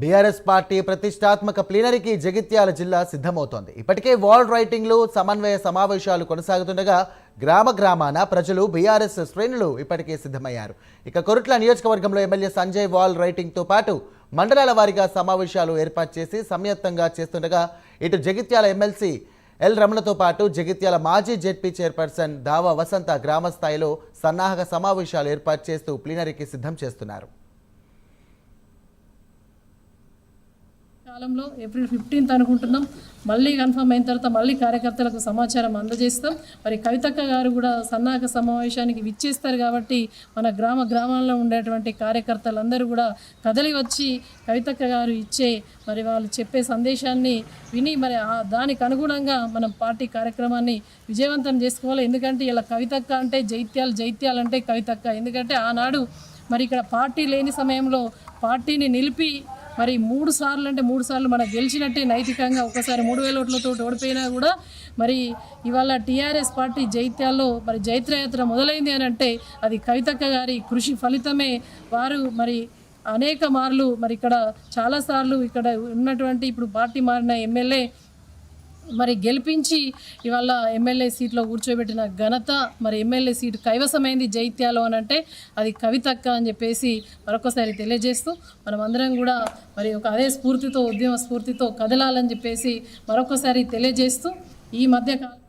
BRS party ప్రతిష్టాత్మక ప్లీనరీకి జగిత్యాల జిల్లా సిద్ధమవుతోంది. ఇప్పటికే వాల్ రైటింగ్లు సమన్వయ సమావేశాలు కొనసాగుతుండగా గ్రామ గ్రామాన ప్రజలు బీఆర్ఎస్ శ్రేణులు ఇప్పటికే సిద్ధమయ్యారు. ఇక కొరుట్ల నియోజకవర్గంలో ఎమ్మెల్యే సంజయ్ వాల్ రైటింగ్తో పాటు మండలాల వారీగా సమావేశాలు ఏర్పాటు చేసి సంయుక్తంగా చేస్తుండగా ఇటు జగిత్యాల ఎమ్మెల్సీ ఎల్ రమణతో పాటు జగిత్యాల మాజీ జెడ్పీ చైర్పర్సన్ దావా వసంత గ్రామ స్థాయిలో సన్నాహక సమావేశాలు ఏర్పాటు చేస్తూ ప్లీనరీకి సిద్ధం చేస్తున్నారు. కాలంలో ఏప్రిల్ ఫిఫ్టీన్త్ అనుకుంటున్నాం. మళ్ళీ కన్ఫర్మ్ అయిన తర్వాత మళ్ళీ కార్యకర్తలకు సమాచారం అందజేస్తాం. మరి కవితక్క గారు కూడా సన్నాహక సమావేశానికి విచ్చేస్తారు కాబట్టి మన గ్రామ గ్రామాల్లో ఉండేటువంటి కార్యకర్తలందరూ కూడా కదలి వచ్చి కవితక్క గారు ఇచ్చే మరి వాళ్ళు చెప్పే సందేశాన్ని విని మరి దానికి అనుగుణంగా మనం పార్టీ కార్యక్రమాన్ని విజయవంతం చేసుకోవాలి. ఎందుకంటే ఇలా కవితక్క అంటే జైత్యాలు జైత్యాలు అంటే కవితక్క. ఎందుకంటే ఆనాడు మరి ఇక్కడ పార్టీ లేని సమయంలో పార్టీని నిలిపి మరి మూడు సార్లు అంటే మూడు సార్లు మనం గెలిచినట్టే నైతికంగా ఒకసారి మూడు వేల ఓట్లతో ఓడిపోయినా కూడా మరి ఇవాళ టీఆర్ఎస్ పార్టీ జైత్యాల్లో మరి జైత్రయాత్ర మొదలైంది అని అంటే అది కవితక్క గారి కృషి ఫలితమే. వారు మరి అనేక మార్లు మరి ఇక్కడ చాలాసార్లు ఇక్కడ ఉన్నటువంటి ఇప్పుడు పార్టీ మారిన ఎమ్మెల్యే మరి గెలిపించి ఇవాళ ఎమ్మెల్యే సీట్లో కూర్చోబెట్టిన ఘనత మరి ఎమ్మెల్యే సీటు కైవసమైంది జైత్యాలో అని అంటే అది కవితక్క అని చెప్పేసి మరొకసారి తెలియజేస్తూ మనం అందరం కూడా మరి ఒక అదే స్ఫూర్తితో ఉద్యమ స్ఫూర్తితో కదలాలని చెప్పేసి మరొకసారి తెలియజేస్తూ ఈ మధ్యకాలం